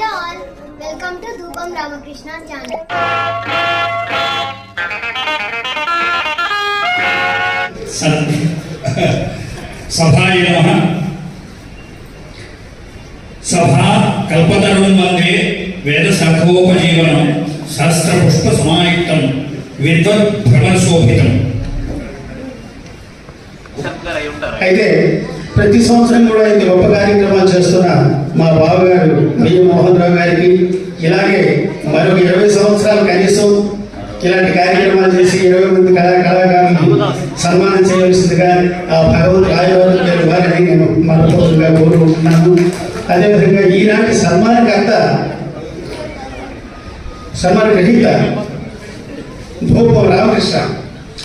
Hello all, welcome to Dhupam Ramakrishna channel. సభాయ నమ. సభా కల్పతరుణం వందే వేద శాఖోపజీవనం శాస్త్ర పుష్ప సమాయుక్తం విద్వత్ భ్రమశోభితం అయితే ప్రతి సంవత్సరం కూడా ఇంత గొప్ప కార్యక్రమాలు చేస్తున్న మా బావగారు బియ్య మోహన్ రావు గారికి ఇలాగే మరొక ఇరవై సంవత్సరాలు కనీసం ఇలాంటి కార్యక్రమాలు చేసి ఇరవై మంది కళా కళాకారులను సన్మానం. చేయవలసిందిగా ఆ భగవంతుడు ఆయుర్వేద వారిని నేను మనపూర్వకంగా కోరుకుంటున్నాను. అదేవిధంగా ఈనాటి సన్మానకర్త సన్మాన గ్రహీత ధూపం రామకృష్ణ.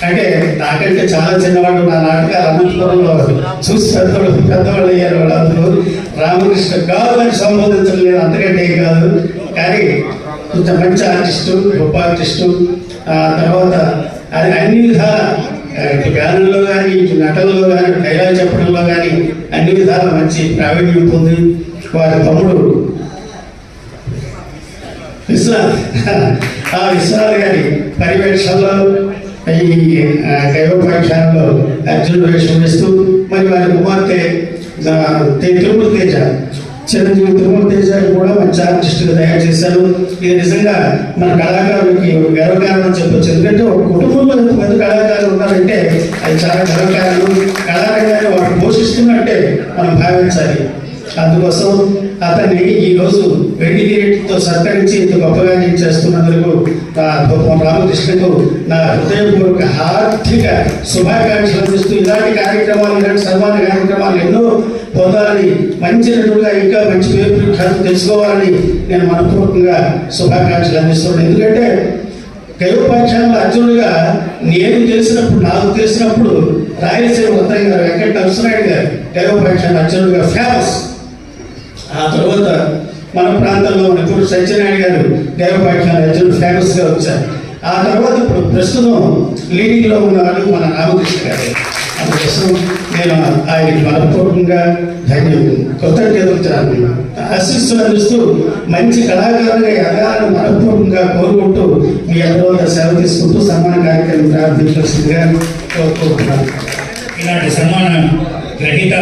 అంటే నాకంటే చాలా చిన్నవాడు నా నాటకాలు అనంతపురంలో చూసి పెద్దవాళ్ళు పెద్దవాళ్ళు అయ్యారు వాళ్ళందరూ రామకృష్ణ కాదు అని సంబోధించడం లేదు అంతకంటే ఏం కాదు. కానీ కొంచెం మంచి ఆర్టిస్టు గొప్ప ఆర్టిస్టు. ఆ తర్వాత అది అన్ని విధాల. ఆ, గానంలో కానీ ఇటు నటనలో కానీ డైలాగ్ చెప్పడంలో కానీ అన్ని విధాల మంచి ప్రావీణ్యం పొంది వారి తమ్ముడు విశ్వనాథ్ ఆ విశ్వనాథ్ గారి పర్యవేక్షణలో ఈ దైవోపాఖ్యానంలో అర్జునుడు వేషం వేస్తూ మరి వారి కుమార్తె తిరుమల తేజ. చిరంజీవి తిరుమల తేజ కూడా మంచి ఆర్టిస్ట్గా తయారు చేశారు. ఇది నిజంగా మన కళాకారులకి ఒక గర్వకారణం చెప్పొచ్చు. ఎందుకంటే ఒక కుటుంబంలో ఎంతమంది కళాకారులు ఉన్నారంటే అది చాలా గర్వకారణం. కళారంగాన్ని వాడు పోషిస్తున్నట్టే మనం భావించాలి. అందుకోసం అతన్ని ఈ రోజు వెండి కిరీటితో సత్కరించి ఇంత గొప్పగా నేను చేస్తున్నందుకు నా గొప్ప రామకృష్ణకు నా హృదయపూర్వక హార్దిక శుభాకాంక్షలు అందిస్తూ ఇలాంటి కార్యక్రమాలు ఇలాంటి సన్మాన కార్యక్రమాలు ఎన్నో పొందాలని మంచి నటుడుగా ఇంకా మంచి పేరు తెలుసుకోవాలని నేను మనపూర్వకంగా శుభాకాంక్షలు అందిస్తున్నాను. ఎందుకంటే గయోపాఖ్యానంలో అర్జునుడిగా నేను తెలిసినప్పుడు నాకు తెలిసినప్పుడు రాయలసీమ ఉత్తరం గారు వెంకట నరసరాయుడు గారు గయోపాఖ్యానం అర్జునుడిగా ఫేమస్ ఆ తర్వాత మన ప్రాంతంలో ఉన్నప్పుడు సత్యనారాయణ గారు గయోపాఖ్యానం అర్జునుడు ఫేమస్గా వచ్చారు. ఆ తర్వాత ఇప్పుడు ప్రస్తుతం లీడింగ్లో ఉన్నవాడు మన రామకృష్ణ గారు. అందుకోసం నేను ఆయనకి మనపూర్వకంగా ధన్యం కృతజ్ఞతలు ఆశిస్తులు అందిస్తూ మంచి కళాకారులుగా ఎదగాలని మనపూర్వకంగా కోరుకుంటూ మీ అందరూ సేవ తీసుకుంటూ సన్మాన కార్యక్రమం ప్రారంభించాల్సిందిగా కోరుకుంటున్నాను. ఇలాంటి సన్మాన గ్రహీత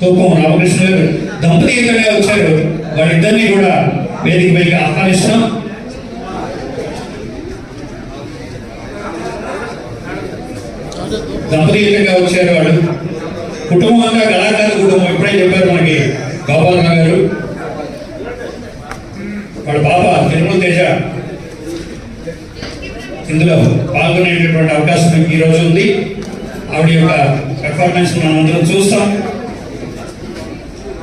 తూపం రామకృష్ణ గారు దంపతీయులుగా వచ్చారు. వాళ్ళిద్దరినీ కూడా వేదిక పైకి ఆహ్వానిస్తున్నాం. దంపతీయులుగా వచ్చారు వాళ్ళు. కుటుంబంగా కళాకార కుటుంబం ఇప్పుడే చెప్పారు మనకి గోపాలరావు గారు. వాళ్ళ పాప తిరుమల తేజ. ఇందులో పాల్గొనేటటువంటి అవకాశం ఈ రోజు ఉంది. ఆవిడ యొక్క పెర్ఫార్మెన్స్ మనం అందరం చూస్తాం.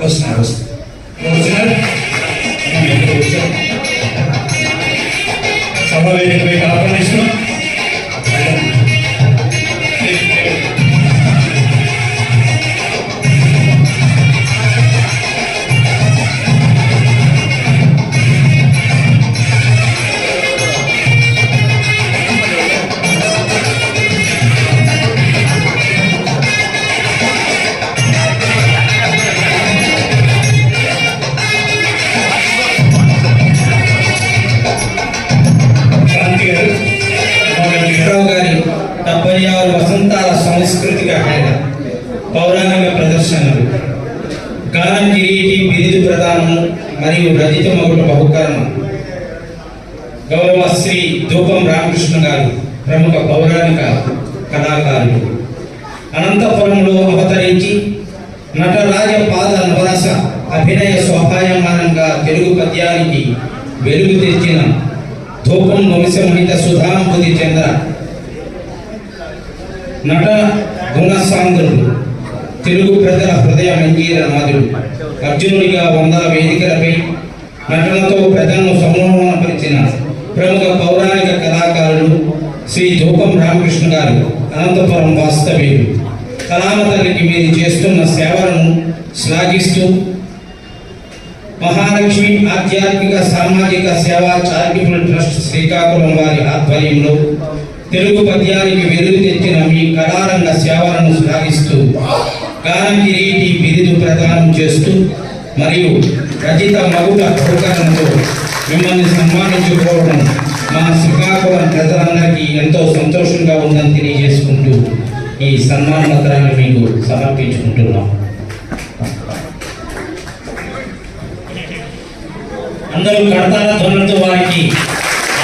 వస్తున్నారు వస్తున్నారు. సభ వేదికపై ఆహ్వానిస్తున్నాం మోడల్ గారి డెబ్బై ఆరు వసంతాల సాంస్కృతిక ఆయన పౌరాణిక ప్రదర్శనలు. గానం కిరీటి బిరుదు ప్రదానము మరియు రజిత మగుడు బహుకరణం. గౌరవ శ్రీ ధూపం రామకృష్ణ గారు ప్రముఖ పౌరాణిక కళాకారులు. అనంతపురంలో అవతరించి నటరాజ పాద నవరస అభినయ స్వభాయమానంగా తెలుగు పద్యానికి వెలుగు తెచ్చిన ధూపం వంశమణిత సుధాంబుది చంద్ర నట గుణసాంద్రుడు తెలుగు ప్రజల హృదయ మంజీర నాదుడు అర్జునుడిగా వందల వేదికలపై నటనతో ప్రజలను సమూహపరిచిన ప్రముఖ పౌరాణిక కళాకారుడు శ్రీ ధూపం రామకృష్ణ గారు అనంతపురం వాస్తవ్యుడు కళామ మీరు చేస్తున్న సేవలను శ్లాఘిస్తూ మహాలక్ష్మి ఆధ్యాత్మిక సామాజిక సేవా చారిటబుల్ ట్రస్ట్ శ్రీకాకుళం వారి ఆధ్వర్యంలో తెలుగు పద్యానికి వెలుగు తెచ్చిన మీ కళారంగ సేవలను శ్లాఘిస్తూ గానం కిరీటి బిరుదు ప్రదానం చేస్తూ మరియు రచిత మగుల బహుకరణతో మిమ్మల్ని సన్మానించుకోవడం మా శ్రీకాకుళం ప్రజలందరికీ ఎంతో సంతోషంగా ఉందని తెలియజేసుకుంటూ ఈ సన్మాన పత్రాన్ని మీకు సమర్పించుకుంటున్నాం. అందరూ కడతాల ధ్వనులతో వారికి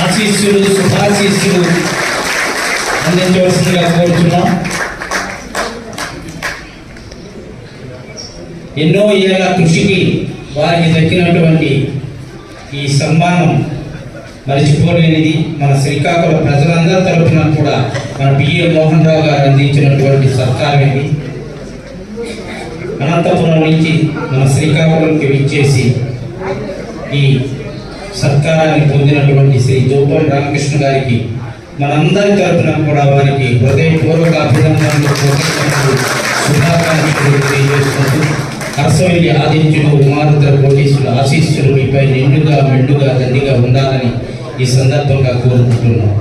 ఆశీస్సులు శుభాశీస్సులు అందించవలసిందిగా కోరుతున్నాం ఎన్నో ఏళ్ళ కృషికి వారికి దక్కినటువంటి ఈ సన్మానం మరిచిపోలేనిది మన శ్రీకాకుళం ప్రజలందరి తరఫున కూడా మన బిఏ మోహన్ రావు గారు అందించినటువంటి సత్కారం ఇది. అనంతపురం నుంచి మన శ్రీకాకుళంకి విచ్చేసి ఈ సత్కారాన్ని పొందినటువంటి శ్రీ దూపం రామకృష్ణ గారికి మనందరి తరపున కూడా వారికి హృదయపూర్వక అభినందనలు శుభాకాంక్షలు తెలియజేసుకుంటూ హర్షవల్లి ఆదిత్యులు ఉమారుద్ర పోలీసులు ఆశీస్సులు మీపై నిండుగా మెండుగా దండిగా ఉండాలని ఈ సందర్భంగా కోరుకుంటున్నాం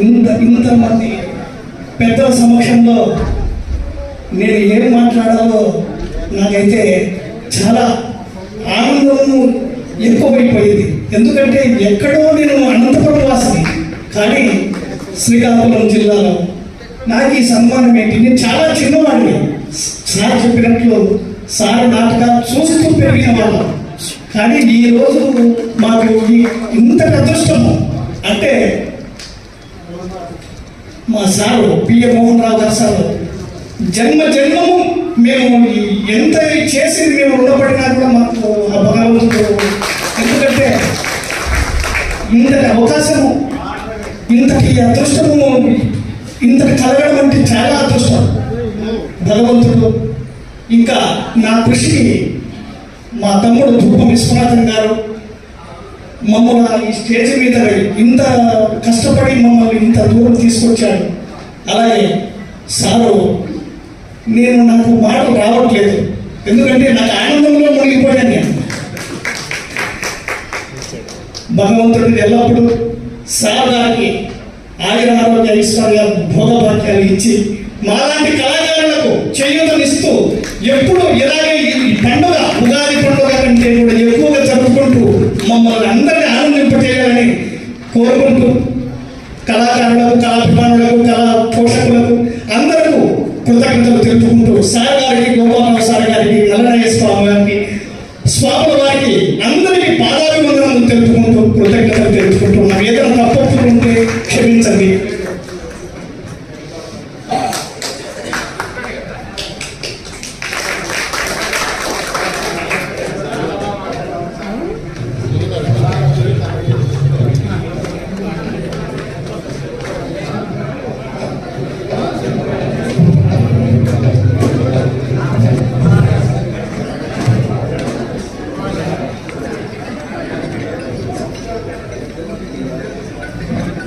ఇంత ఇంతమంది పెద్దల సమక్షంలో నేను ఏం మాట్లాడాలో నాకైతే చాలా ఆనందము ఎక్కువైపోయింది. ఎందుకంటే ఎక్కడో నేను అనంతపురం వాసిని. కానీ శ్రీకాకుళం జిల్లాలో నాకు ఈ సన్మానం ఏంటి? నేను చాలా చిన్నవాడిని. సార్ చెప్పినట్లు సార్ నాటకాలు చూస్తూ పెరిగిన వాళ్ళం. కానీ ఈ రోజు మాకు ఇంత అదృష్టము. అంటే మా సారు పిఎం మోహన్ రావు గారు సారు జన్మ జన్మము మేము ఎంత చేసింది మేము రుణపడినా కూడా మాకు ఆ భగవంతుడు ఎందుకంటే ఇంతటి అవకాశము ఇంతటి అదృష్టము ఇంతటి కలగడం అంటే చాలా అదృష్టం. భగవంతుడు ఇంకా నా కృషికి మా తమ్ముడు ధూపం విశ్వనాథన్ గారు మమ్మల్ని ఈ స్టేజ్ మీద ఇంత కష్టపడి మమ్మల్ని ఇంత దూరం తీసుకొచ్చాడు అలాగే సారు నేను నాకు మాటలు రావట్లేదు. ఎందుకంటే నాకు ఆనందంలో మునిగిపోయాను నేను. భగవంతుడిని ఎల్లప్పుడూ సార్ ఆయుర ఆరోగ్య ఐశ్వర్య భోగభాగ్యాలు ఇచ్చి మాలాంటి కళాకారులకు చేయూతనిస్తూ ఎప్పుడు ఇలా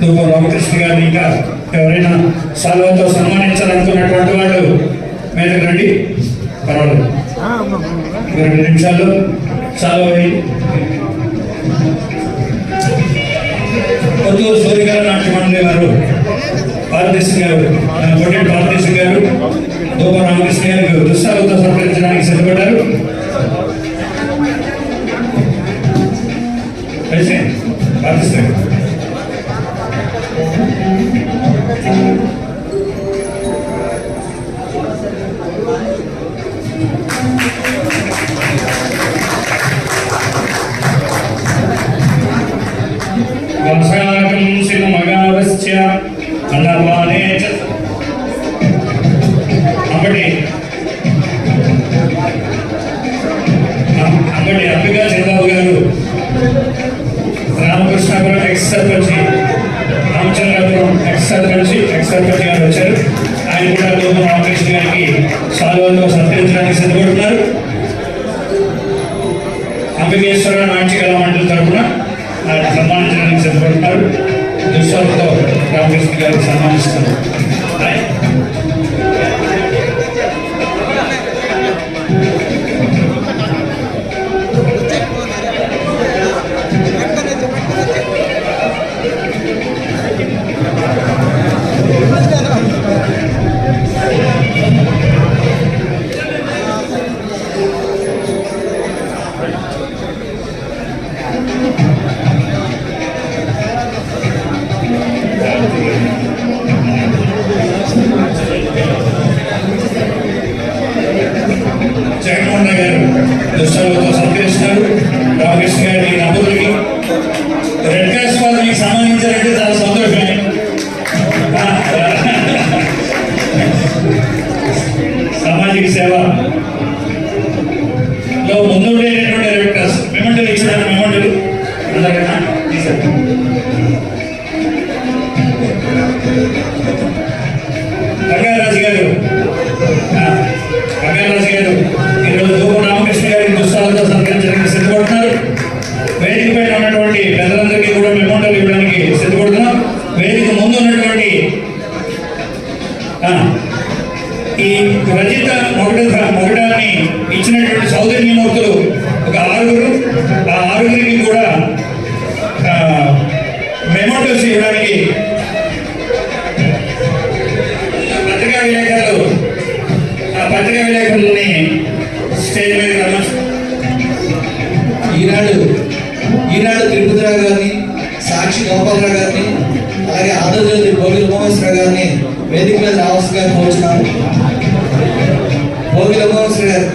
ధూపం రామకృష్ణ గారిని ఇంకా ఎవరైనా సాల్వతో సన్మానించాలనుకున్నటువంటి వాళ్ళు మీదకి రండి. పర్వాలేదు. రెండు నిమిషాల్లో సాల్వ. కొత్తూరు సూర్యగార నాట్య మండలి వారు భారతదేశం గారు కొట్టేటి భారతదేశం గారు ధూపం రామకృష్ణ గారు దుస్తాలతో సత్కరించడానికి సిద్ధపడ్డారు. భారతదేశం సర్పంచ్ ఎక్స్ సర్పంచ్ గారు వచ్చారు ఆయన కూడా స్టేజ్ మీద ఈనాడు ఈనాడు తిరుపతిరావు గారిని సాక్షి గోపాలరావు గారిని అలాగే ఆంధ్రజ్యోతి భోగిల ఉమామేశ్వరరావు గారిని వేదిక మీద రావాల్సిందిగా కోరుచున్నాను భోగిల ఉమామేశ్వర గారు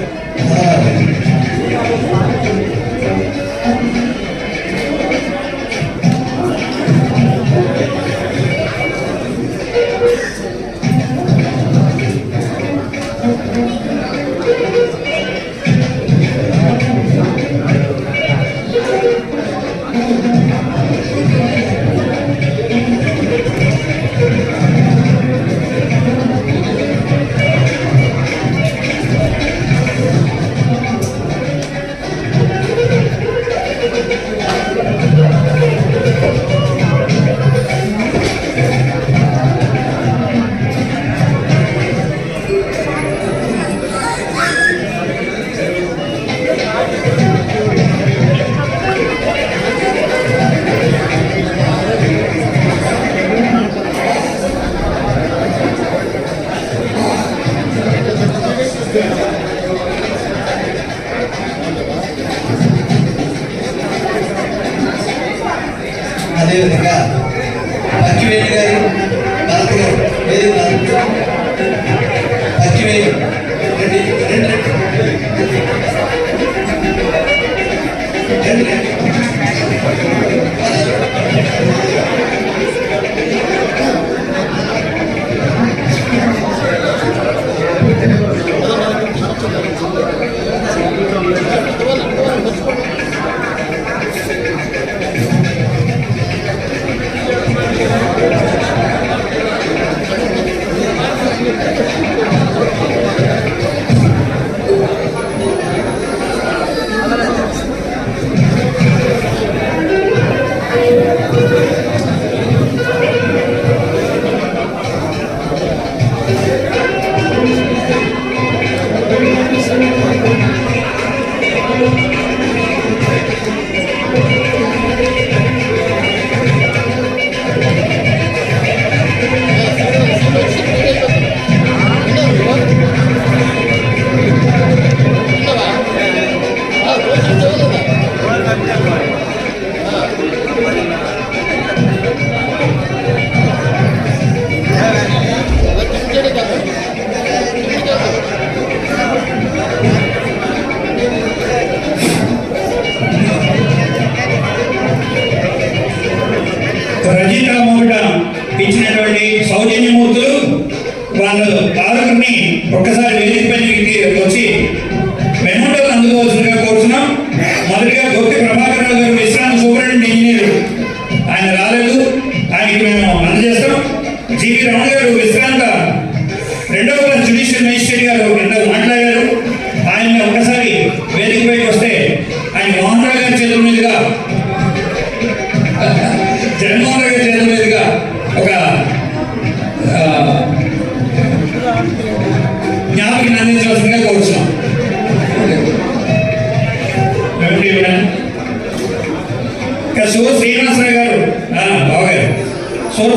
రజిత మొగడ ఇచ్చినటువంటి సౌజన్యమూర్తులు వాళ్ళు ఆరుగురిని ఒక్కసారి వేదిక వచ్చి మెమోటోలు అందుకోవాల్సిందిగా కోరుతున్నాం మొదటిగా గోపి ప్రభాకర్ గారు విశ్రాంత సూపరింటెండెంట్ ఇంజనీర్. ఆయన రాలేదు. ఆయనకి మేము అందజేస్తాం. జీవి రమణ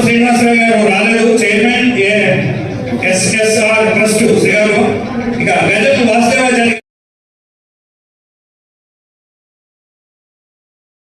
శ్రీనివాసరావు గారు రాలేదు. చైర్మన్ ఎస్ఎస్ఆర్ ట్రస్ట్ శ్రీగారు ఇక గజపు వాసు